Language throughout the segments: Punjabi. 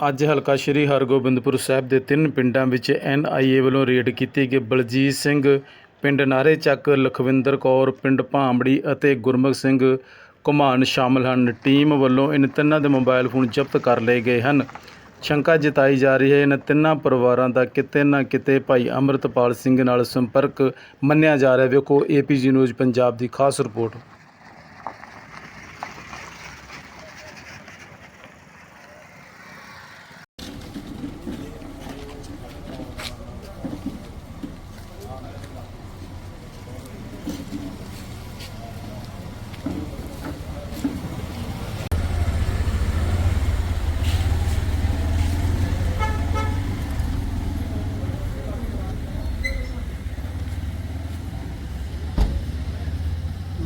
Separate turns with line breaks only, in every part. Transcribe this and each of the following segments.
ਅੱਜ ਹਲਕਾ ਸ਼੍ਰੀ ਹਰਗੋਬਿੰਦਪੁਰ ਸਾਹਿਬ ਦੇ ਤਿੰਨ ਪਿੰਡਾਂ ਵਿੱਚ ਐਨਆਈਏ ਵੱਲੋਂ ਰੇਡ ਕੀਤੀ ਗਈ। ਬਲਜੀਤ ਸਿੰਘ, ਪਿੰਡ ਨਾਰੇ ਚੱਕ, ਲਖਵਿੰਦਰ ਕੌਰ, ਪਿੰਡ ਭਾਂਬੜੀ ਅਤੇ ਗੁਰਮੁਖ ਸਿੰਘ ਘੁਮਾਨ ਸ਼ਾਮਲ ਹਨ। ਟੀਮ ਵੱਲੋਂ ਇਨ ਤਿੰਨਾਂ ਦੇ ਮੋਬਾਈਲ ਫੋਨ ਜ਼ਬਤ ਕਰ ਲਏ ਗਏ ਹਨ। ਸ਼ੰਕਾ ਜਤਾਈ ਜਾ ਰਹੀ ਹੈ, ਇਨ ਤਿੰਨਾਂ ਪਰਿਵਾਰਾਂ ਦਾ ਕਿਤੇ ਨਾ ਕਿਤੇ ਭਾਈ ਅੰਮ੍ਰਿਤਪਾਲ ਸਿੰਘ ਨਾਲ ਸੰਪਰਕ ਮੰਨਿਆ ਜਾ ਰਿਹਾ ਵੇਖੋ ਏਪੀਜੀ ਨਿਊਜ਼ ਪੰਜਾਬ ਦੀ ਖਾਸ ਰਿਪੋਰਟ।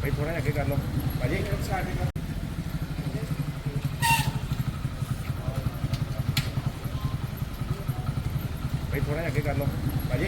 ਭਾਈ ਥੋੜਾ ਜਿਹਾ ਅੱਗੇ ਕਰ ਲਓ। ਭਾਜੀ ਭਾਈ ਥੋੜਾ ਜਿਹਾ ਅੱਗੇ ਕਰ ਲਓ। ਭਾਜੀ